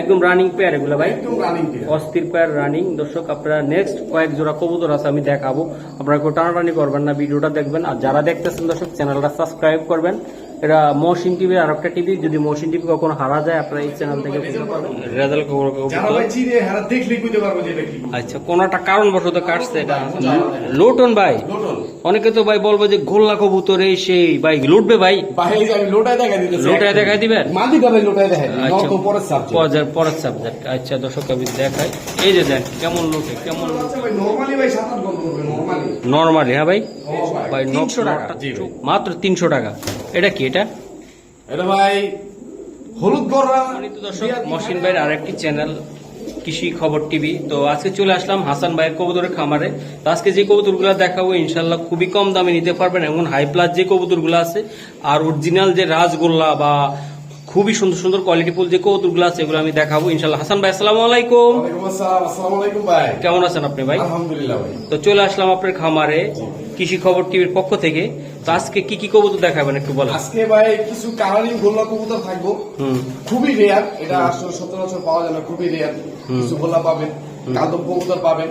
একদম running pair এগুলো ভাই। অস্থির পেয়ার রানিং দর্শক আপনারা নেক্সট কয়েক জোড়া কবুতর আছে আমি দেখাবো। আপনারা কেউ টানাটানি করবেন না ভিডিওটা দেখবেন। আর যারা দেখতেছেন দর্শক চ্যানেলটা সাবস্ক্রাইব করবেন। এটা মহসিন টিভি আর একটা টিভি যদি মহসিন টিভি কখনো হারা যায় আপনারা এই চ্যানেল থেকে রেজাল্ট আচ্ছা কোন একটা কারণ বশত কাটছে এটা? লোটন ভাই। অনেকে তো ভাই বলব যে গোল্লা কবুতর এই সেই ভাই লুটবে ভাই। ভাই এই লোটায় দেখা দিতেছি। লোটায় দেখাই দিবেন? আচ্ছা। পরের সাবজেক্ট পরের পরের সাবজেক্ট আচ্ছা দর্শক আমি দেখাই। এই যে দেখ কেমন লোটে কেমন নরমালি নর্মালি হ্যাঁ ভাই? ভাই। ন- 300 টাকা। মাত্র তিনশো টাকা। এটা কি? এটা? এটা ভাই হলুদ গররা দর্শক মহসিন ভাইয়ের আরেকটি চ্যানেল কৃষি খবর টিভি। তো আজকে চলে আসলাম হাসান ভাইয়ের কবুতরের খামারে। তো আজকে যে কবুতরগুলো দেখাবো ইনশাল্লাহ খুবই কম দামে নিতে পারবেন। এমন হাই প্লাস যে কবুতরগুলো আছে আর অরিজিনাল যে রাজগোল্লা বা খুবই সুন্দর সুন্দর কোয়ালিটি ফুল যে কবুতরগুলো আছে এগুলো আমি দেখাবো ইনশাল্লাহ হাসান ভাই আসসালামু আলাইকুম। আসসালাম আলাইকুম ভাই। কেমন আছেন আপনি ভাই? আলহামদুলিল্লাহ ভাই। তো চলে আসলাম আপনার খামারে কৃষি খবর টিভির পক্ষ থেকে। তো আজকে কি কি কবুতর দেখাবেন একটু বলেন। আজকে ভাই কিছু কাহানি গোল্লা কবুতর থাকব। খুবই রেয়ার এটা আসলে সচরাচর পাওয়া যায় না খুবই রেয়ার কিছু গোল্লা পাবেন। কাদম কবুতর পাবেন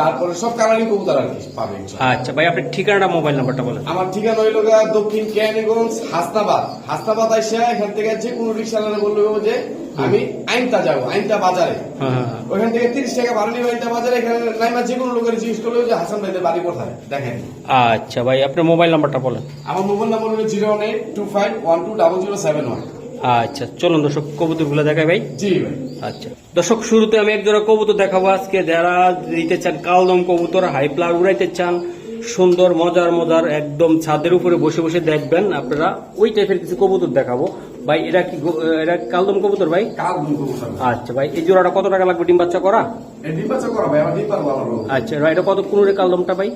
তারপরে সব কালারিং কবুতর আর কি পাবেন আচ্ছা ভাই আপনার ঠিকানাটা মোবাইল নাম্বারটা বলেন। আমার ঠিকানা হইল দক্ষিণ কেরানীগঞ্জ হাসনাবাদ। হাসনাবাদ আইসা এখান থেকে যে কোনো রিক্সাওয়ালা বলল যে আমি আইনতা যাব আইনতা বাজারে। হ্যাঁ হ্যাঁ হ্যাঁ। ওইখান থেকে তিরিশ টাকা ভাড়া নিবে আইনতা বাজারে এখানে নাইমা যে কোনো লোকের জিজ্ঞেস করল যে হাসান ভাইদের বাড়ি কোথায়? দেখেন। আচ্ছা ভাই আপনার মোবাইল নাম্বারটা বলেন। আমার মোবাইল নাম্বার হলো zero one eight two five one two double zero seven one. আচ্ছা চলুন দর্শক কবুতরগুলো দেখাই ভাই। জি ভাই। আচ্ছা দর্শক শুরুতে আমি এক জোড়া কবুতর দেখাবো আজকে। যারা দিতে চান কালদম কবুতর হাই প্লার উড়াইতে চান সুন্দর মজার মজার একদম ছাদের উপরে বসে বসে দেখবেন আপনারা। ওই টাইপের কিছু কবুতর দেখাবো। ভাই এরা কি এরা কালদম কবুতর ভাই? আচ্ছা ভাই এই জোড়াটা কত টাকা লাগবে ডিম বাচ্চা করা। আচ্ছা এটা কত কোন কালদমটা ভাই?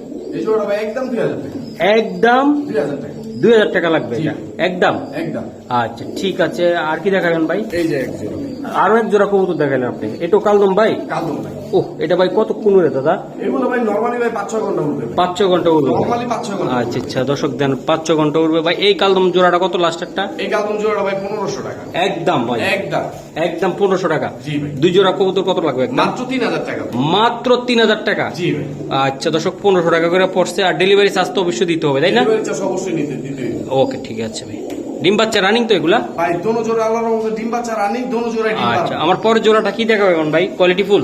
একদম একদম? দুই হাজার টাকা লাগবে। এটা? একদম? একদম। আচ্ছা ঠিক আছে। আর কি দেখাবেন ভাই? এই যে এক জিরো। আরও এক জোড়া কবুতর দেখালেন আপনি। এটা কালদম ভাই? কাল দুন ভাই। ওহ এটা ভাই কত কুনুরে দাদা? এগুলো ভাই নর্মালি ভাই পাঁচ ছয় ঘণ্টা উঠবে পাঁচ ছ ঘণ্টা উঠবে নর্মালি পাঁচ ছয় ঘণ্টা আচ্ছা আচ্ছা দর্শক দেন পাঁচ ছ ঘণ্টা উঠবে ভাই এই কালদম জোড়াটা কত লাস্টারটা এই কালদম জোড়া ভাই পনেরোশো টাকা। একদম ভাই। একদম। একদম পনেরোশো টাকা। জি ভাই। দুই জোড়া কবুতর কত লাগবে একদম? মাত্র তিন হাজার টাকা। মাত্র তিন হাজার টাকা? জি ভাই। আচ্ছা দর্শক পনেরোশো টাকা করে পড়ছে। আর ডেলিভারি চার্জ তো অবশ্যই দিতে হবে তাই না? ডেলিভারি চার্জ অবশ্যই নিতে দিতে ওকে ঠিক আছে ভাই। ডিম বাচ্চা রানিং তো এগুলা? ভাই দোনো জোড়া আল্লাহর রহমতে ডিম বাচ্চা রানি দোনো জোড়াই ডিম আচ্ছা আমার পরের জোড়াটা কি দেখাবে এখন ভাই? কোয়ালিটি ফুল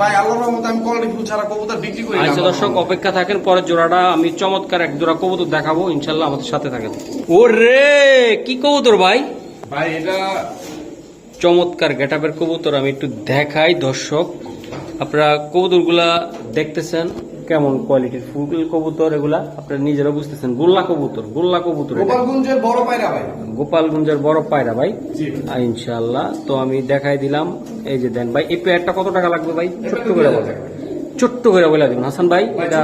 ভাই আল্লাহর রহমতে আমি কোয়ালিটি ফুল ছাড়া কবুতর বিক্রি করি আচ্ছা দর্শক অপেক্ষা থাকেন পরের জোড়াটা আমি চমৎকার এক জোড়া কবুতর দেখাবো ইনশাল্লাহ আমাদের সাথে থাকেন। ওরে কি কবুতর ভাই? ভাই এটা চমৎকার গেটাপের কবুতর আমি একটু দেখাই দর্শক। আপনারা কবুতরগুলা দেখতেছেন কেমন কোয়ালিটির ফুল কবুতর এগুলা আপনারা নিজেরা বুঝতেছেন। গোল্লা কবুতর গোল্লা কবুতর। গোপালগঞ্জের বড় পায়রা ভাই। গোপালগঞ্জের বড় পায়রা ভাই। ইনশাআল্লাহ। তো আমি দেখাই দিলাম। এই যে দেন ভাই এই পেয়ারটা কত টাকা লাগবে ভাই? ছোট্ট করে বলে ছোট্ট করে বলে দিন হাসান ভাই এটা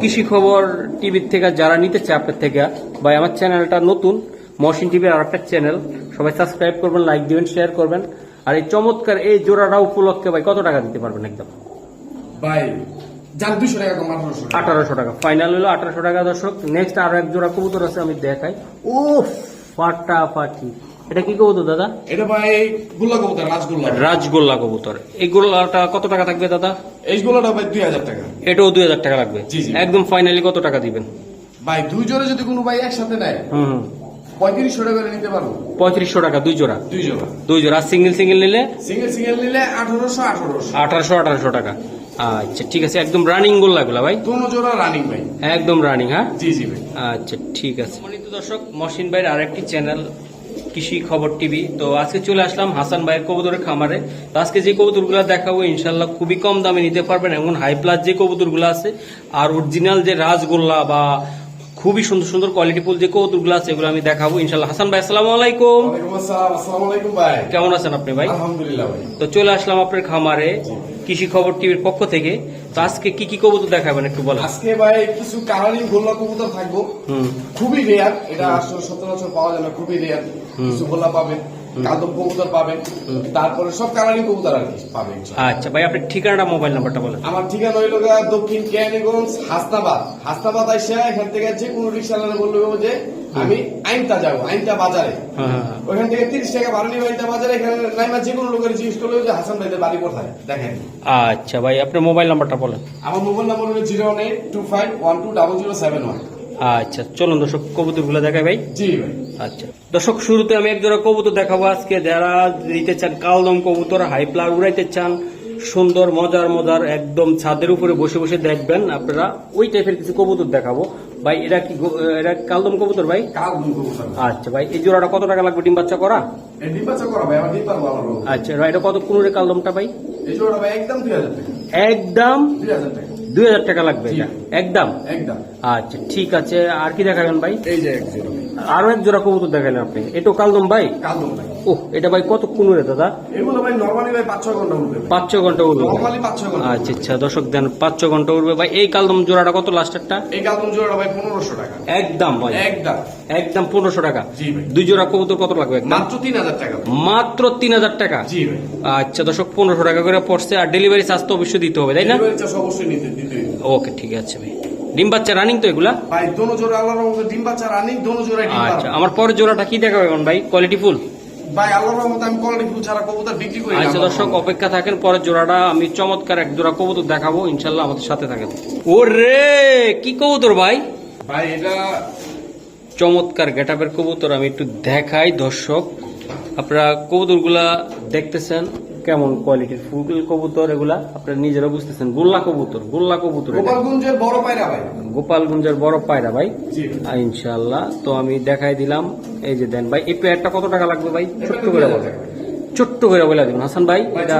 কৃষি খবর টিভির থেকে যারা নিতে চায় আপনার থেকে ভাই আমার চ্যানেলটা নতুন মহসিন টিভির আর একটা চ্যানেল। সবাই সাবস্ক্রাইব করবেন লাইক দিবেন শেয়ার করবেন। আর এই চমৎকার এই জোড়াটা উপলক্ষে ভাই কত টাকা দিতে পারবেন একদম? ভাই যান দুশো টাকা কম আঠারোশো টাকা। আঠারোশো টাকা। ফাইনাল হলো আঠারোশো টাকা দর্শক। নেক্সট আরও এক জোড়া কবুতর আছে আমি দেখাই। ও ফাটাফাটি। এটা কি কবুতর দাদা? এটা ভাই গুল্লা কবুতর রাজগোল্লা। রাজগোল্লা কবুতর। এই গোল্লাটা কত টাকা থাকবে দাদা? এই গোল্লাটা ভাই দুই হাজার টাকা। এটাও দুই হাজার টাকা লাগবে। একদম ফাইনালি কত টাকা দিবেন? ভাই দুই জোড়া যদি কোনো ভাই একসাথে নেয় হুম। পঁয়ত্রিশশো টাকা নিতে পারব। পঁয়ত্রিশশো টাকা দুই জোড়া? দুই জোড়া। দুই জোড়া। সিঙ্গেল সিঙ্গেল নিলে? সিঙ্গেল সিঙ্গেল নিলে আঠারোশো আঠারোশো। আঠারোশো আঠারোশো টাকা। আচ্ছা ঠিক আছে। একদম রানিং ভাই? জোড়া রানিং ভাই। একদম রানিং হ্যাঁ? জি জি ভাই। আচ্ছা ঠিক আছে। দর্শক মহসিন ভাইয়ের আরেকটি চ্যানেল কৃষি খবর টিভি। তো আজকে চলে আসলাম হাসান ভাইয়ের কবুতরের খামারে। তো আজকে যে কবুতরগুলো দেখাবো ইনশাল্লাহ খুবই কম দামে নিতে পারবেন। এমন হাই প্লাস যে কবুতরগুলো আছে আর অরিজিনাল যে রাজগোল্লা বা খুবই সুন্দর সুন্দর কোয়ালিটি ফুল যে কবুতরগুলো আছে এগুলো আমি দেখাবো। ইনশাল্লাহ হাসান ভাই আসসালামু আলাইকুম। ভাই। কেমন আছেন আপনি ভাই? আলহামদুলিল্লাহ ভাই। তো চলে আসলাম আপনার খামারে কৃষি খবর টিভির পক্ষ থেকে। তো আজকে কি কি কবুতর দেখাবেন একটু বলেন। আজকে ভাই কিছু কালারিং গোল্লা কবুতর থাকব। খুবই রেয়ার এটা আসলে সচরাচর পাওয়া যায় না খুবই রেয়ার কিছু গোল্লা পাবেন। কালদম কবুতর পাবেন। তারপরে সব কালারিং কবুতর আর কি পাবেন। আচ্ছা ভাই আপনার ঠিকানাটা মোবাইল নাম্বারটা বলেন। আমার ঠিকানা হইল দক্ষিণ কেরানীগঞ্জ হাসনাবাদ। হাসনাবাদ আইসা এখান থেকে যে কোনো রিক্সাওয়ালা বলল যে আমি আইনটা যাব আইনটা বাজারে। হ্যাঁ হ্যাঁ হ্যাঁ। ওইখান থেকে তিরিশ টাকা ভাড়া নিবে আইনটা বাজারে এখানে নাইমা যে কোনো লোকের জিজ্ঞেস করল যে হাসান ভাইদের বাড়ি কোথায়? দেখেন। আচ্ছা ভাই আপনার মোবাইল নাম্বারটা বলেন। আমার মোবাইল নাম্বার হলো zero one eight two five one two double zero seven one. আচ্ছা চলুন দর্শক কবুতরগুলো দেখাই ভাই। জি ভাই। আচ্ছা দর্শক শুরুতে আমি একজোড়া কবুতর দেখাবো আজকে। যারা দিতে চান কালদম কবুতর হাই প্লার উড়াইতে চান সুন্দর মজার মজার একদম ছাদের উপরে বসে বসে দেখবেন আপনারা ওই টাইপের কিছু কবুতর দেখাবো। ভাই এরা কি এরা কালদম কবুতর ভাই? আচ্ছা ভাই এই জোড়াটা কত টাকা লাগবে ডিম বাচ্চা করা। আচ্ছা এটা কত পনেরো কালদমটা ভাই? একদম দুই হাজার টাকা লাগবে জি। একদম? একদম। আচ্ছা ঠিক আছে। আর কি দেখাবেন ভাই? এই যে এক জিরো আরও এক জোড়া কবুতর দেখালেন আপনি। এটা কালদম ভাই? ও এটা ভাই কত কুনুরে দাদা? এগুলো ভাই নর্মালি ভাই পাঁচ ছয় ঘণ্টা উঠবে পাঁচ ছ ঘণ্টা উঠবে নর্মালি পাঁচ ছয় ঘণ্টা আচ্ছা আচ্ছা দর্শক দেন পাঁচ ছ ঘণ্টা উঠবে ভাই। এই কালদম জোড়াটা কত লাস্টেরটা? এই কাল দুম জোড়া ভাই পনেরোশো টাকা। একদম ভাই। একদম। একদম পনেরোশো টাকা। জি ভাই। দুই জোড়া কবুতর কত লাগবে একদম? মাত্র তিন হাজার টাকা। মাত্র তিন হাজার টাকা? জি ভাই। আচ্ছা দর্শক পনেরোশো টাকা করে পড়ছে। আর ডেলিভারি চার্জ তো অবশ্যই দিতে হবে তাই না? ডেলিভারি চার্জ অবশ্যই নিতে। ওকে ঠিক আছে ভাই। ডিম বাচ্চা রানিং তো এগুলা? ভাই দোনো জোড়া আল্লাহর রহমতে ডিম বাচ্চা রানি দোনো জোড়াই ডিম আচ্ছা আমার পরের জোড়াটা কি দেখাবে এখন ভাই? কোয়ালিটি ফুল ভাই আল্লাহর রহমতে আমি কোয়ালিটি ফুল ছাড়া কবুতর বিক্রি করি আচ্ছা দর্শক অপেক্ষা থাকেন পরের জোড়াটা আমি চমৎকার এক জোড়া কবুতর দেখাবো ইনশাল্লাহ আমাদের সাথে থাকেন। ও রে কি কবুতর ভাই? ভাই এটা চমৎকার গেটাপের কবুতর আমি একটু দেখাই দর্শক। আপনারা কবুতরগুলা দেখতেছেন। কেমন কোয়ালিটির ফুল কবুতর এগুলা আপনারা নিজেরা বুঝতেছেন। গোল্লা কবুতর গোল্লা কবুতর গোপালগঞ্জের বড় পায়রা ভাই। গোপালগঞ্জের বড় পায়রা ভাই। ইনশাল্লাহ তো আমি দেখাই দিলাম। এই যে দেন ভাই এই পেয়ারটা কত টাকা লাগবে ভাই? ছোট্ট করে বলেন। ছোট্ট করে বলে দিন হাসান ভাই এটা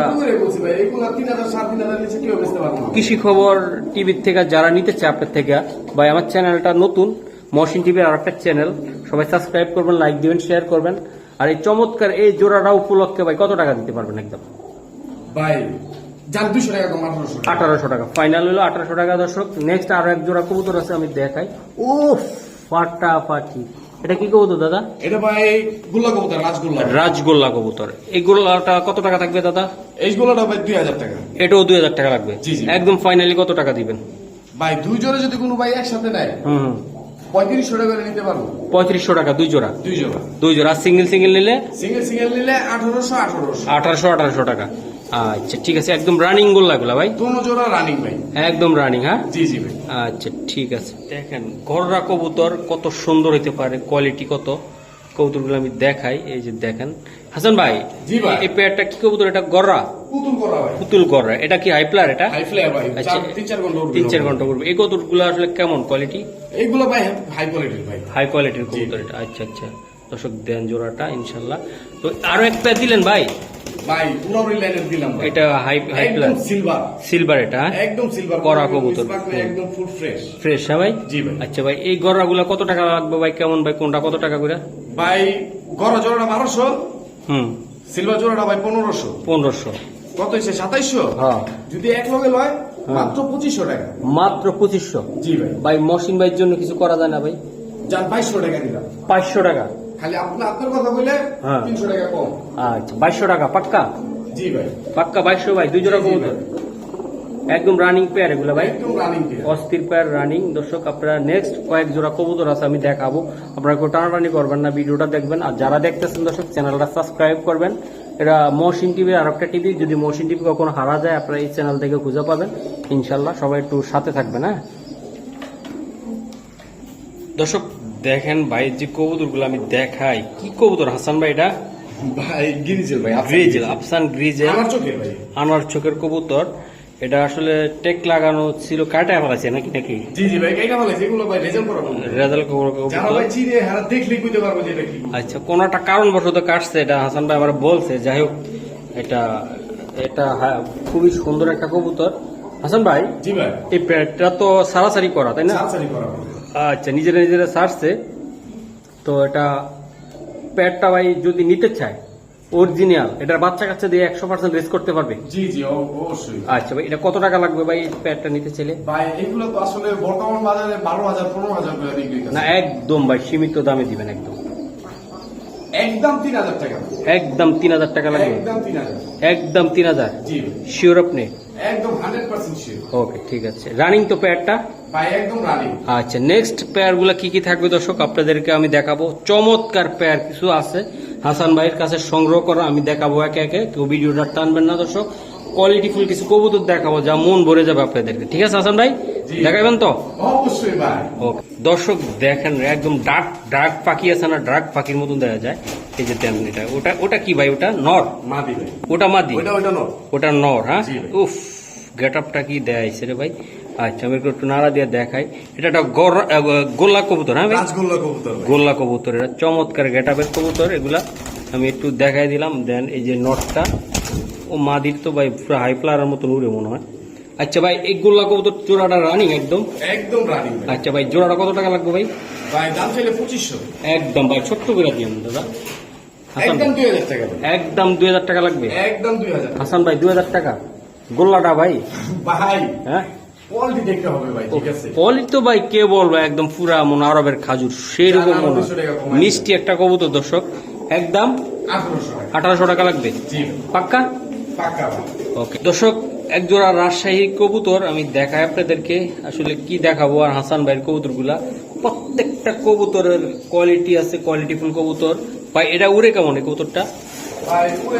কৃষি খবর টিভির থেকে যারা নিতে চায় আপনার থেকে ভাই আমার চ্যানেলটা নতুন মহসিন টিভির আর একটা চ্যানেল। সবাই সাবস্ক্রাইব করবেন লাইক দিবেন শেয়ার করবেন। আর এই চমৎকার এই জোড়াটা উপলক্ষে ভাই কত টাকা দিতে পারবেন একদম? ভাই আঠারোশো টাকা। ফাইনাল হলো আঠারোশো টাকা দর্শক। নেক্সট আরও এক জোড়া কবুতর আছে আমি দেখাই। ও ফাটাফাটি। এটা কি কবুতর দাদা? এটা ভাই গুল্লা কবুতর রাজগোল্লা। রাজগোল্লা কবুতর। এই গোল্লাটা কত টাকা থাকবে দাদা? এই গোলাটা ভাই দুই হাজার টাকা। এটাও দুই হাজার টাকা লাগবে। একদম ফাইনালি কত টাকা দিবেন? ভাই দুই জোড়া যদি কোনো ভাই একসাথে নেয় হুম হুম। পঁয়ত্রিশশো টাকা নিতে পারব। পঁয়ত্রিশশো টাকা দুই জোড়া? দুই জোড়া। দুই জোড়া। সিঙ্গেল সিঙ্গেল নিলে? সিঙ্গেল সিঙ্গেল নিলে আঠারোশো আঠারোশো। আঠারোশো আঠারোশো টাকা। আচ্ছা ঠিক আছে একদম রানিং গোল্লা গুলা ভাই। দোনো জোড়া রানিং ভাই। একদম রানিং হ্যাঁ? জি জি ভাই। আচ্ছা ঠিক আছে। দেখেন গররা কবুতর কত সুন্দর হইতে পারে কোয়ালিটি কত? কবুতরগুলো আমি দেখাই এই যে দেখেন। হাসান ভাই এই পেয়ারটা কি কবুতর? এটা গররা? পুতুল গররা এটা কি হাই প্লার এটা? আচ্ছা তিন চার ঘণ্টা করবে এই কবুতরগুলো আসলে কেমন কোয়ালিটি এইগুলো ভাই হাই কোয়ালিটির ভাই। হাই কোয়ালিটির কবুতর এটা। আচ্ছা আচ্ছা। দর্শক দেন জোড়াটা ইনশাল্লাহ। তো আরও এক পেয়ার দিলেন ভাই? ভাই পুরো লাইনের দিলাম এটা হাই হাই প্লার সিলভার সিলভার এটা? একদম সিলভার করা কবুতর। একদম ফুল ফ্রেশ ফ্রেশ হ্যাঁ ভাই? জি ভাই। আচ্ছা ভাই এই গররাগুলো কত টাকা লাগবে ভাই? কেমন ভাই? কোনটা কত টাকা করে? ভাই গড় জোড়াটা বারোশো হুম। সিলভার জোড়াটা ভাই পনেরোশো। পনেরোশো। কত হয়েছে? সাতাইশশো? হ্যাঁ। যদি এক লগে লয় মাত্র পঁচিশশো টাকা। মাত্র পঁচিশশো? জি ভাই। ভাই মহসিন ভাইয়ের জন্য কিছু করা যায় না ভাই। যান বাইশশো টাকা দিলাম। পাঁচশো টাকা। খালি আপনার আপনার কথা বলে হ্যাঁ। তিনশো টাকা কম। আচ্ছা বাইশশো টাকা পাক্কা? জি ভাই। পাক্কা বাইশশো ভাই দুই জোড়া কবুতর। একদম রানিং পেয়ার এগুলো ভাই। অস্থির পেয়ার রানিং দর্শক আপনারা নেক্সট কয়েক জোড়া কবুতর আছে আমি দেখাবো। আপনারা কেউ টানাটানি করবেন না ভিডিওটা দেখবেন। আর যারা দেখতেছেন দর্শক চ্যানেলটা সাবস্ক্রাইব করবেন। এটা মহসিন টিভি আর একটা টিভি যদি মহসিন টিভি কখনো হারা যায় আপনারা এই চ্যানেল থেকে খুঁজে পাবেন। ইনশাল্লাহ সবাই একটু সাথে থাকবেন হ্যাঁ? দর্শক দেখেন ভাই যে কবুতরগুলো আমি দেখাই কি কবুতর হাসান ভাই এটা? ভাই গিরিজেল ভাই গ্রিজেল আফসান গ্রিজেল। আমার চোখে ভাই। আনোয়ার চোখের কবুতর। এটা আসলে টেক লাগানো ছিল কাটায় ফেলাছে নাকি নাকি? জি জি ভাই এইটা বলে যেগুলো ভাই রেজাল্ট করা বলব। রেজাল্ট যারা ভাই চিনে হারা দেখলে বুঝতে পারব যে এটা কি। আচ্ছা কোন একটা কারণবশত কাটছে এটা হাসান ভাই আমার বলছে যাই হোক এটা এটা হা- খুবই সুন্দর একটা কবুতর। হাসান ভাই জি ভাই। এই প্যাডটা তো সারাসারি করা তাই না? সার্জারি করা আচ্ছা নিজেরা নিজেরা সারছে। তো এটা প্যাডটা ভাই যদি নিতে চায় অরিজিনাল এটার বাচ্চা কাচ্চা দিয়ে একশো পার্সেন্ট রেস করতে পারবে? জি জি অবশ্যই। আচ্ছা ভাই এটা কত টাকা লাগবে ভাই প্যাডটা নিতে চাইলে? ভাই এগুলো তো আসলে বর্তমান বাজারে বারো হাজার পনেরো হাজার বিক্রি না একদম ভাই সীমিত দামে দিবেন একদম। একদম তিন হাজার টাকা। একদম তিন হাজার টাকা লাগবে। একদম তিন হাজার। একদম তিন হাজার? জি। শিওর আপনি? একদম হান্ড্রেড পার্সেন্ট শিওর ওকে ঠিক আছে। রানিং তো পেয়ারটা ভাই একদম রানিং আচ্ছা নেক্সট পেয়ারগুলো কি কি থাকবে দর্শক? আপনাদেরকে আমি দেখাবো। চমৎকার পেয়ার কিছু আছে। হাসান ভাইয়ের কাছে সংগ্রহ করা আমি দেখাবো একে একে। কেউ ভিডিওটা টানবেন না দর্শক। কোয়ালিটিফুল কিছু কবুতর দেখাবো যা মন ভরে যাবে আপনাদেরকে। ঠিক আছে হাসান ভাই? দেখাবেন তো? অবশ্যই ভাই। দর্শক দেখেন একদম ডার্ক ডার্ক পাখি আছে না ডার্ক পাখির মতন দেখা যায়। এই যে দেন এটা ওটা ওটা কি ভাই ওটা? নর? মাদি ভাই। ওটা মাদি? ওইটা নয় ওটা নর হ্যাঁ? উফ গেট আপটা কি দেয়াইছে রে ভাই? আচ্ছা আমি একটু নাড়া দিয়ে দেখাই। এটা একটা গোল্লা কবুতর হ্যাঁ রাজগোল্লা কবুতর গোল্লা কবুতর এটা চমৎকার গেটাপের কবুতর এগুলা। আমি একটু দেখাই দিলাম দেন এই যে নটটা। ও মাদির তো ভাই পুরো হাই প্লারের মতন উড়ে মনে হয়। আচ্ছা ভাই এই গোল্লা কবুতর জোড়াটা রানিং একদম? একদম রানিং আচ্ছা ভাই জোড়াটা কত টাকা লাগবে ভাই? ভাই দাম চাইলে পঁচিশশো। একদম ভাই ছোট্ট করে দিন দাদা। একদম দুই হাজার টাকা একদম দুই হাজার টাকা লাগবে? একদম দুই হাজার হাসান ভাই দুই হাজার টাকা। গোল্লাটা ভাই? ভাই হ্যাঁ? কোয়ালিটি দেখতে হবে ভাই ঠিক আছে। পলি তো ভাই কে বলব? একদম পুরা মনে আরবের খাজুর সেই রকম মনে। 200 টাকা কমাই মিষ্টি একটা কবুতর দর্শক। একদম আঠারোশো টাকা। লাগবে? পাক্কা? ওকে দর্শক এক জোড়া রাজশাহী কবুতর আমি দেখাই আপনাদেরকে। আসলে কি দেখাবো আর হাসান ভাইয়ের কবুতরগুলা? প্রত্যেকটা কবুতরের কোয়ালিটি আছে কোয়ালিটিফুল কবুতর। ভাই এটা উড়ে কেমন এই কবুতরটা? ভাই পুরো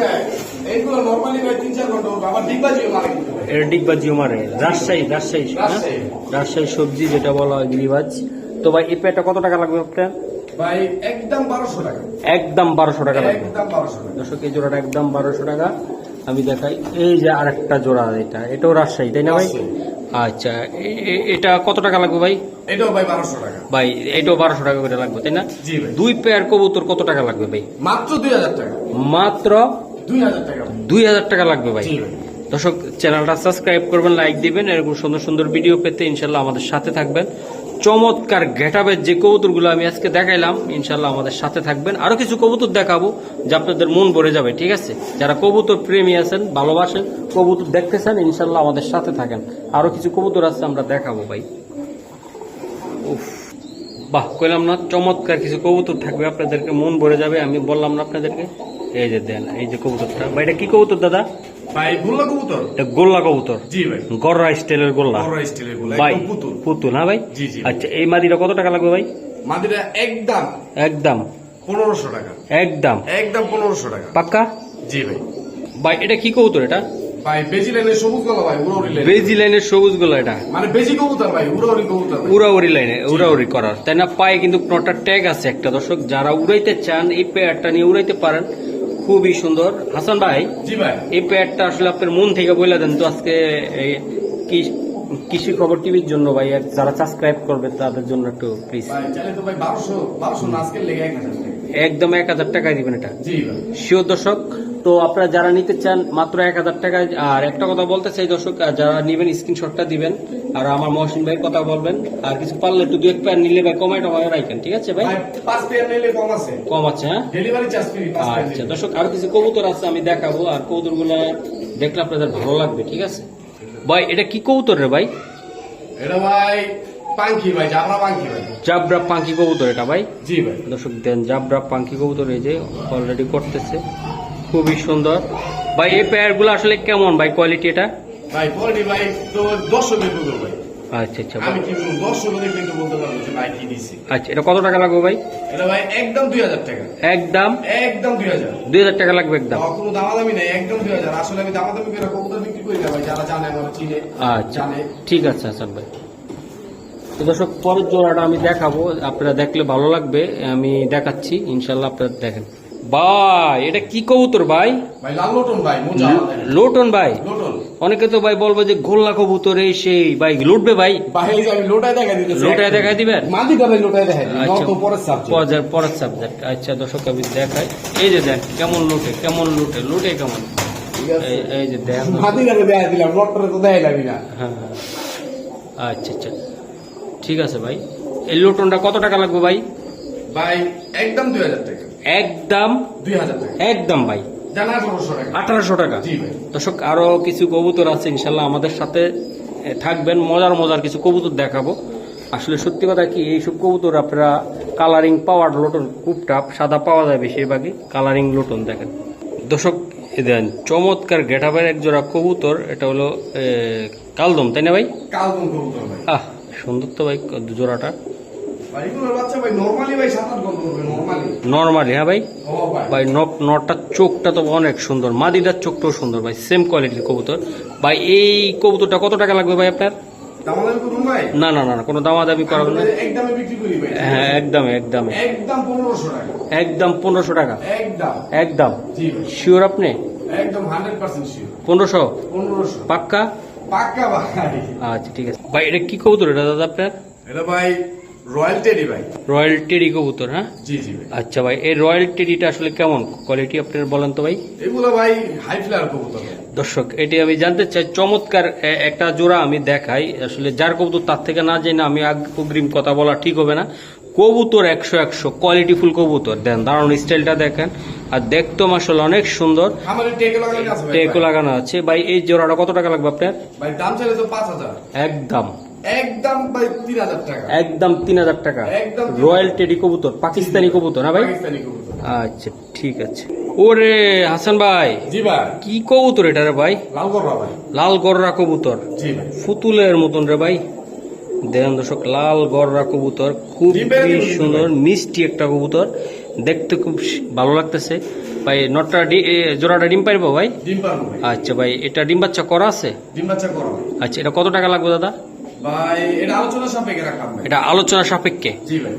এইগুলো নর্মালি ভাই তিন চার ঘণ্টা উঠবে আবার ডিগবাজিও মারে কিন্তু ভাই এটা জিওমারে রাজশাহী রাজশাহী হ্যাঁ? রাজশাহী। রাজশাহী সবজি যেটা বলা হয় গিরিবাজ। তো ভাই এই পেটা কত টাকা লাগবে আপনার? ভাই একদম বারোশো টাকা। একদম বারোশো টাকা লাগবে। একদম বারোশো টাকা। দর্শক এই জোড়াটা একদম বারোশো টাকা। আমি দেখাই এই যে আরেকটা জোড়া এটা এটাও রাজশাহী তাই না ভাই? আচ্ছা এ- এ- এটা কত টাকা লাগবে ভাই? এটাও ভাই বারোশো টাকা। ভাই এটাও বারোশো টাকা করে লাগবে তাই না? দুই পেয়ার কবুতর কত টাকা লাগবে ভাই? মাত্র দুই হাজার টাকা। মাত্র দুই হাজার টাকা। দুই হাজার টাকা লাগবে ভাই। দর্শক, চ্যানেলটা সাবস্ক্রাইব করবেন, লাইক দিবেন, এরকম সুন্দর সুন্দর ভিডিও পেতে ইনশাল্লাহ আমাদের সাথে থাকবেন। চমৎকার গেটাবের যে কবুতরগুলো আমি আজকে দেখাইলাম ইনশাল্লাহ আমাদের সাথে থাকবেন। আরও কিছু কবুতর দেখাবো যে আপনাদের মন ভরে যাবে, ঠিক আছে? যারা কবুতর প্রেমী আছেন, ভালোবাসেন, কবুতর দেখতে চান ইনশাল্লাহ আমাদের সাথে থাকেন। আরও কিছু কবুতর আছে আমরা দেখাবো, ভাই। উফ, বাহ, কইলাম না, চমৎকার কিছু কবুতর থাকবে, আপনাদেরকে মন ভরে যাবে, আমি বললাম না আপনাদেরকে। এই যে দেন, এই যে কবুতরটা। ভাই, এটা কি কবুতর, দাদা? ভাই গোল্লা কবুতর? এটা গোল্লা কবুতর? জি ভাই। গররা স্টাইলের গোল্লা? বড় স্টিলের গোল্লা ভাই পুতুল। পুতুল হ্যাঁ ভাই? জি, জি। আচ্ছা এই মাদিটা কত টাকা লাগবে ভাই? মাদিরা একদম। একদম। পনেরোশো টাকা। একদম। একদম পনেরোশো টাকা। পাক্কা? জি ভাই। ভাই এটা কি কবুতর এটা? ভাই বেজি লাইনের সবুজ গলা ভাই উড়াউড়ি লাইন বেজি লাইনের সবুজ গোল্লা এটা। মানে বেজি কবুতর ভাই উড়াউড়ি কবুতর ভাই। উড়াউড়ি লাইনে উড়াউড়ি করার। তাই না পায়ে কিন্তু নটা ট্যাগ আছে একটা দর্শক। যারা উড়াইতে চান এই পেয়ারটা নিয়ে উড়াইতে পারেন। খুবই সুন্দর। হাসান ভাই জি ভাই। এই পেয়ারটা আসলে আপনার মন থেকে বলে দেন তো আজকে কি- কৃষি খবর টিভির জন্য ভাই এক যারা সাবস্ক্রাইব করবে তাদের জন্য একটু প্লিজ একদম এক হাজার টাকায় দিবেন এটা। শিওর দর্শক তো আপনারা যারা নিতে চান মাত্র এক হাজার টাকায় আর একটা কথা বলতে চাই দর্শক আর যারা নিবেন স্ক্রিনশটটা দিবেন। আর আমার মহসিন ভাই কথা বলবেন আর কিছু পারলে একটু দু এক প্যান নিলে ভাই কমাই টমাই রাখেন ঠিক আছে ভাই? পাঁচ পেয়ার নিলে কম আছে। কম আছে হ্যাঁ? ডেলিভারি চার্জ ফ্রি আচ্ছা দর্শক আর কিছু কবুতর আছে আমি দেখাবো আর কবুতরগুলো দেখলে আপনাদের ভালো লাগবে ঠিক আছে? ভাই এটা কি কবুতর রে ভাই? এটা ভাই পাঙ্কি ভাই জাবরা পাঙ্কি ভাই। জাবরা পাঙ্কি কবুতর এটা ভাই? জি ভাই। দর্শক দেন জাবরা পাঙ্কি কবুতর এই যে অলরেডি করতেছে খুবই সুন্দর। ভাই এই পেয়ারগুলো আসলে কেমন ভাই কোয়ালিটি এটা? ভাই ভাই তো আচ্ছা আচ্ছা আমি কি বলব কিন্তু বলতে পারব যে ভাই কি দিছি? আচ্ছা এটা কত টাকা লাগবে ভাই? এটা ভাই একদম দুই হাজার টাকা। একদম? একদম দুই হাজার। দুই হাজার টাকা লাগবে একদম। কোনো দামাদামি নেই একদম দুই হাজার। আসলে আমি দামাদামি করে কবুতর বিক্রি করি না ভাই যারা জানে আমার চিনে আচ্ছা ঠিক আছে হাসান ভাই। তো দর্শক পরের জোড়াটা আমি দেখাবো আপনারা দেখলে ভালো লাগবে আমি দেখাচ্ছি ইনশাল্লাহ আপনারা দেখেন। ভাই এটা কি কবুতর ভাই? লোটন ভাই অনেকে তো ভাই বলব যে গোল্লা কবুতর এই সেই ভাই লুটবে ভাই? লোটায় দেখাই দিবেন? আচ্ছা। পরের সাবজেক্ট আচ্ছা দর্শক আমি দেখাই। এই যে দেখ কেমন লুটে কেমন লুটে লুটে কেমন? এই- যে দেখ। দেখা দিলাম লোটরে তো দেখাই না। হ্যাঁ হ্যাঁ। আচ্ছা আচ্ছা। ঠিক আছে ভাই। এই লোটনটা কত টাকা লাগবে ভাই? ভাই একদম দুই হাজার টাকা। একদম দুই হাজার একদম ভাই। আঠারোশো টাকা। দর্শক আরও কিছু কবুতর আছে ইনশাল্লাহ আমাদের সাথে থাকবেন। মজার মজার কিছু কবুতর দেখাবো। আসলে সত্যি কথা কি এইসব কবুতর আপনারা কালারিং পাওয়ার লোটন খুব টাপ সাদা পাওয়া যায় বেশিরভাগই কালারিং লোটন দেখেন। দর্শক এ দেন চমৎকার গেটাবের এক জোড়া কবুতর এটা হলো কালদম তাই না ভাই? কালবন কবুতর ভাই। আহ সুন্দর তো ভাই জোড়াটা। ভাই এগুলোর বাচ্চা ভাই নরমালি ভাই সাত আট নরমালি নর্মালি হ্যাঁ ভাই? ভাই। ভাই নট নটটার চোখটা তো অনেক সুন্দর। মাদিটার চোখটাও সুন্দর ভাই সেম কোয়ালিটির কবুতর। ভাই এই কবুতরটা কত টাকা লাগবে ভাই আপনার? না না না না, কোনো দামাদামি করাবেন না। একদমে বিক্রি হ্যাঁ একদম একদম। একদম পনেরোশো টাকা। একদম শিওর আপনি? পনেরোশো? পাক্কা? পাক্কা আচ্ছা ঠিক আছে। ভাই এটা কি কবুতর? এটা দাদা আপনার? এটা ভাই রয়্যাল টেডি ভাই। রয়্যাল টেডি কবুতর হ্যাঁ? জি জি ভাই। আচ্ছা ভাই এই রয়্যাল টেডিটা আসলে কেমন? কোয়ালিটি আপনার বলেন তো ভাই। এগুলো ভাই হাই ফ্লায়ার কবুতর দর্শক এটি আমি জানতে চাই চমৎকার একটা জোড়া আমি দেখাই। আসলে যার কবুতর তার থেকে না যাই না আমি অগ্রিম কথা বলা ঠিক হবে না। কবুতর একশো একশো কোয়ালিটি ফুল কবুতর। দেন দারুণ স্টাইলটা দেখেন। আর দেখতো মাসাল অনেক সুন্দর। টেকো লাগানো আছে। ভাই এই জোড়াটা কত টাকা লাগবে আপনার? ভাই দাম চাইলে তো পাঁচ হাজার। একদম। একদম ভাই তিন হাজার টাকা। একদম তিন হাজার টাকা। একদম রয়্যাল টেডি কবুতর পাকিস্তানি কবুতর না ভাই? পাকিস্তানি কবুতর। আচ্ছা ঠিক আছে। ওরে হাসান ভাই জি ভাই। কি কবুতর এটা রে ভাই? লাল গররা ভাই। লাল গররা কবুতর। জি ভাই। ফুতুলের মতন রে ভাই। দেখেন দর্শক লাল গররা কবুতর খুব সুন্দর মিষ্টি একটা কবুতর। দেখতে খুব ভালো লাগতেছে। ভাই নটটা জোড়াটা ডিম পারব ভাই। আচ্ছা ভাই এটা ডিম বাচ্চা করা আছে? ডিম বাচ্চা করো। আচ্ছা এটা কত টাকা লাগবে দাদা? এটা আলোচনা সাপেক্ষে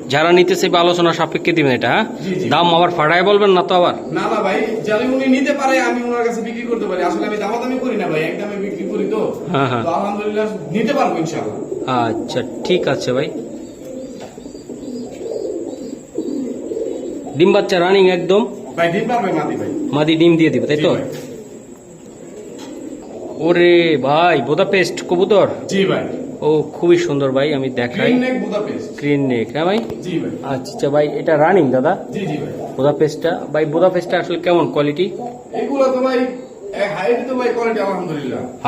যারা নিতেছে বা আলোচনা সাপেক্ষে দিবেন এটা হ্যাঁ? দাম আবার ফাটায় বলবেন না তো আবার? না না ভাই যারা উনি নিতে পারে আমি ওনার কাছে বিক্রি করতে পারি। আসলে আমি দামাদামি করি না ভাই একদমে বিক্রি করি তো। হ্যাঁ, হ্যাঁ। আলহামদুলিল্লাহ নিতে পারব ইনশাআল্লাহ। আচ্ছা ঠিক আছে ভাই। ডিম বাচ্চা রানিং একদম? ভাই ডিম পারবে মাদি ভাই। মাদি ডিম দিয়ে দিবে তাই তো? ওরে ভাই বোদা পেস্ট কবুতর। জি ভাই। ও খুবই সুন্দর ভাই আমি দেখাই। গ্রিন নেক বুদাপেস্ট হ্যাঁ ভাই? আচ্ছা আচ্ছা ভাই এটা রানিং দাদা? বোদা পেস্টটা ভাই। বোদা পেস্টটা আসলে কেমন কোয়ালিটি এগুলো তো ভাই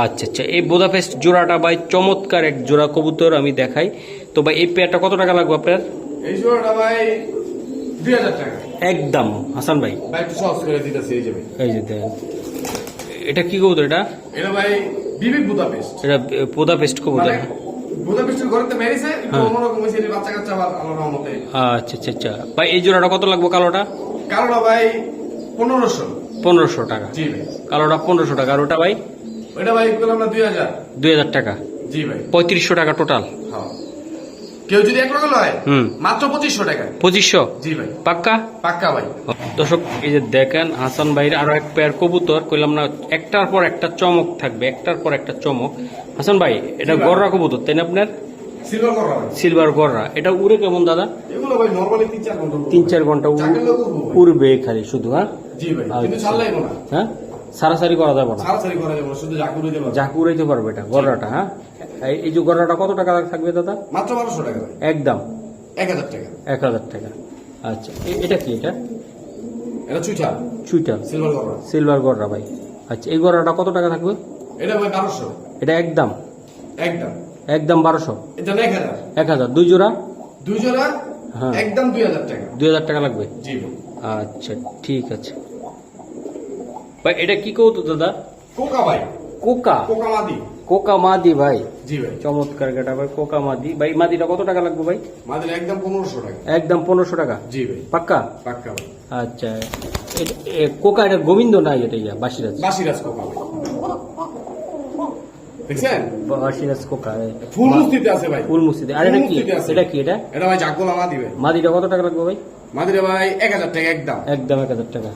আচ্ছা আচ্ছা। এই বোদা পেস্ট জোড়াটা ভাই চমৎকার এক জোড়া কবুতর আমি দেখাই। তো ভাই এই পেয়ারটা কত টাকা লাগবে আপনার? এই জোড়াটা ভাই একদম। হাসান ভাই? ভাই একটু সহজ করে দিতেছি এই যে দেখেন এটা কি কবুতর এটা? এটা ভাই বিবেক বুদাপেস্ট এটা বোদা পেস্ট কবুতর। হ্যাঁ। আচ্ছা আচ্ছা আচ্ছা। ভাই এই জোড়াটা কত লাগবে কালোটা? কালোটা ভাই পনেরোশো। পনেরোশো টাকা। জি ভাই। কালোটা পনেরোশো টাকা। আর ওটা ভাই? দুই হাজার। দুই হাজার টাকা। জি ভাই। পঁয়ত্রিশশো টাকা টোটাল হ্যাঁ। কেউ যদি এক রকম হয় মাত্র পঁচিশশো টাকা। পঁচিশশো? জি ভাই। পাক্কা? পাক্কা ভাই। দর্শক এই যে দেখেন হাসান ভাইয়ের আরও এক পেয়ার কবুতর কইলাম না একটার পর একটা চমক থাকবে একটার পর একটা চমক। হাসান ভাই এটা গররা কবুতর তাই না আপনার? সিলভার গররা এটা উড়ে কেমন দাদা? এগুলো ভাই নর্মালি তিন চার ঘণ্টা। উড়বে। খালি শুধু হ্যাঁ? সারাসারি করা যাবে না। সারাসারি করা যাবে না শুধু জাকুর দিতে পারবে। উড়াইতে পারবে এটা গররাটা হ্যাঁ? এই- যে গররাটা কত টাকা থাকবে দাদা? মাত্র বারোশো টাকা। একদম। এক হাজার টাকা। এক হাজার টাকা। আচ্ছা এটা কি এটা? এটা চুইটা চুইটার সিলভার করা সিলভার গররা ভাই। আচ্ছা এই গররাটা কত টাকা থাকবে? এটা ভাই বারোশো। এটা একদম। একদম। একদম বারোশো। এটা এক হাজার? এক হাজার। দুই জোড়া? দুই জোড়া? হ্যাঁ। একদম দুই হাজার টাকা। দুই হাজার টাকা লাগবে? জি আচ্ছা ঠিক আছে। ভাই এটা কি কৌতো দাদা? কোকা ভাই। কোকা? কোকা মাদি। কোকা মাদি ভাই। জি ভাই। চমৎকার গেটা ভাই কোকা মাদি। ভাই মাদিটা কত টাকা লাগবে ভাই? মাদির একদম পনেরোশো টাকা। একদম পনেরোশো টাকা? জি ভাই। পাক্কা? পাক্কা ভাই। আচ্ছা কোকা এটা গোবিন্দ নাই এটা ইয়া বাসিরাজ বাসিরাজ কোকা ভাই। দেখছেন? বাসিরাজ কোকা ফুল মুস্তিতে আছে ভাই। ফুল আর এটা কি। এটা কি এটা? এটা ভাই জাগোলা মাদি ভাই। মাদিটা কত টাকা লাগবে ভাই এক হাজার টাকা একদম। একদম এক হাজার টাকা।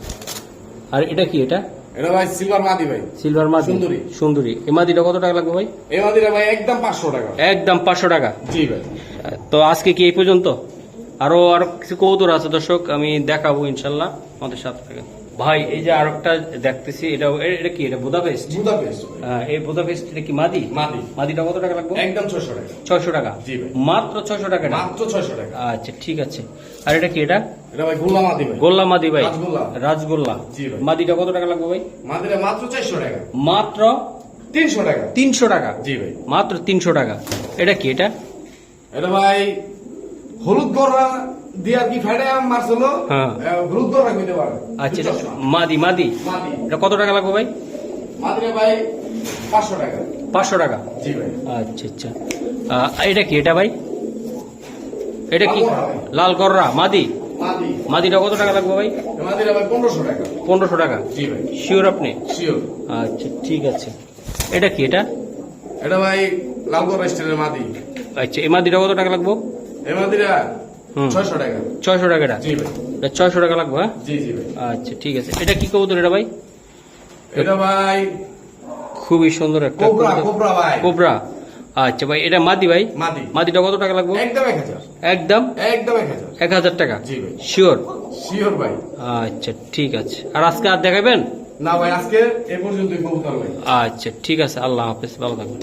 আর এটা কি এটা? এটা ভাই সিলভার মাদি ভাই। সিলভার মাদি। সুন্দরী। সুন্দরী। এই মাদিটা কত টাকা লাগবে ভাই? এই মাদিটা ভাই একদম পাঁচশো টাকা। একদম পাঁচশো টাকা। জি ভাই। তো আজকে কি এই পর্যন্ত? আরও আরও কিছু কৌতুর আছে দর্শক আমি দেখাবো ইনশাল্লাহ। আমাদের সাথে থাকেন। ভাই এই যে আরেকটা দেখতেছি এটা এটা কি? এটা বুদাপেস্ট? বুদাপেস্ট এই বুদাপেস্ট এটা কি মাদি? মাদি। মাদিটা কত টাকা লাগবে? একদম ছয়শো টাকা। ছয়শো টাকা? জি ভাই। মাত্র ছয়শো টাকা এটা? মাত্র ছয়শো টাকা। আচ্ছা ঠিক আছে। আর এটা কি এটা? এটা ভাই গোল্লা মাদি ভাই। গোল্লা মাদি ভাই। রাজগোল্লা। রাজগোল্লা। জি ভাই। মাদিটা কত টাকা লাগবে ভাই? মাদিরে মাত্র চারশো টাকা। মাত্র তিনশো টাকা। তিনশো টাকা? জি ভাই। মাত্র তিনশো টাকা। এটা কি এটা? এটা ভাই হলুদ গররা দিয়ে কি ফাইডে মারছিল? হ্যাঁ। আচ্ছা মাদি মাদি? এটা কত টাকা লাগবে ভাই? মাদিরে ভাই পাঁচশো টাকা। পাঁচশো টাকা? জি ভাই। আচ্ছা আচ্ছা। এটা কি এটা ভাই? এটা কি? লাল গররা। লাল গররা মাদি? মাদি। মাদিটা কত টাকা লাগবে ভাই? পনেরোশো টাকা। পনেরোশো টাকা? জি ভাই। শিওর আপনি? শিওর আচ্ছা ঠিক আছে। এটা কি এটা? এটা ভাই লালগড় স্টাইলের মাদি। আচ্ছা এই মাদিটা কত টাকা লাগবো? এই মাদিরা হুম। ছয়শো টাকা। ছয়শো টাকাটা? জি ভাই। এটা ছয়শো টাকা লাগবে হ্যাঁ? জি জি ভাই। আচ্ছা ঠিক আছে। এটা কি কবুতর এটা ভাই? এটা ভাই খুবই সুন্দর একটা কোবরা কোবরা ভাই। কোবরা। আচ্ছা ভাই এটা মাদি ভাই? মাদি। মাদিটা কত টাকা লাগবে? একদম এক হাজার। একদম? একদম টাকা? জি ভাই। শিওর শিওর ভাই। আচ্ছা ঠিক আছে। আর আজকে আর দেখাবেন? না ভাই আজকে এ পর্যন্তই কবুতর ভাই। আচ্ছা ঠিক আছে। আল্লাহ হাফেজ ভালো থাকবেন।